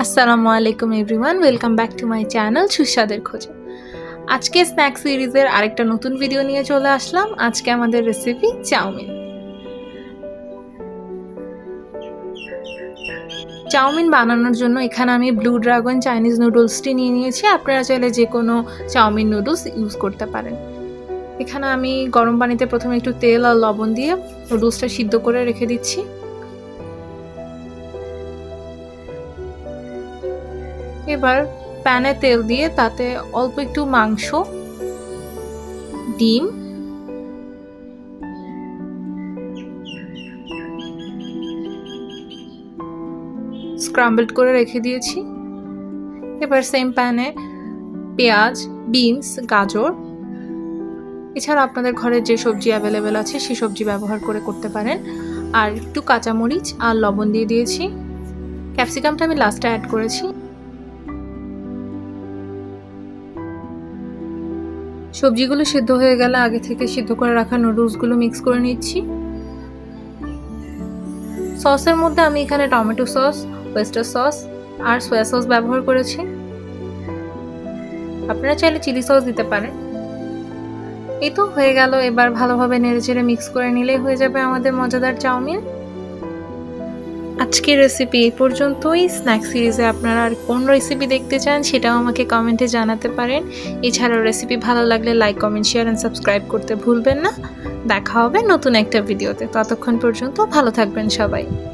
আসসালামু আলাইকুম everyone, welcome back to my channel সুস্বাদের খোঁজে। আজকে স্ন্যাক সিরিজের আরেকটা নতুন ভিডিও নিয়ে চলে আসলাম। আজকে আমাদের রেসিপি চাউমিন। চাউমিন বানানোর জন্য এখানে আমি ব্লু ড্রাগন চাইনিজ নুডলসটি নিয়ে নিয়েছি। আপনারা চাইলে যে কোনো চাউমিন নুডলস ইউজ করতে পারেন। এখানে আমি গরম পানিতে প্রথমে একটু তেল আর লবণ দিয়ে নুডলসটা সিদ্ধ করে রেখে দিচ্ছি। এবার প্যানে তেল দিয়ে তাতে অল্প একটু মাংস, ডিম স্ক্রাম্বলড করে রেখে দিয়েছি। এবার সেম প্যানে পেঁয়াজ বিনস গাজর, এছাড়া আপনাদের ঘরে যে সবজি অ্যাভেলেবেল আছে সেই সবজি ব্যবহার করে করতে পারেন। আর একটু কাঁচামরিচ আর লবণ দিয়ে দিয়েছি। ক্যাপসিকামটা আমি লাস্টে অ্যাড করেছি। সবজিগুলো সিদ্ধ হয়ে গেলে আগে থেকে সিদ্ধ করে রাখা নুডলসগুলো মিক্স করে নিচ্ছি। সসের মধ্যে আমি এখানে টমেটো সস, ওয়েস্টার সস আর সয়া সস ব্যবহার করেছি। আপনারা চাইলে চিলি সস দিতে পারেন। এই তো হয়ে গেল, এবার ভালোভাবে নেড়েচেড়ে মিক্স করে নিলেই হয়ে যাবে আমাদের মজাদার চাউমিন। আজকের রেসিপি এই পর্যন্তই। স্ন্যাক সিরিজে আপনারা আর কোন রেসিপি দেখতে চান সেটাও আমাকে কমেন্টে জানাতে পারেন। এছাড়াও রেসিপি ভালো লাগলে like comment share and subscribe করতে ভুলবেন না। দেখা হবে নতুন একটা ভিডিওতে ততক্ষণ পর্যন্ত ভালো থাকবেন সবাই।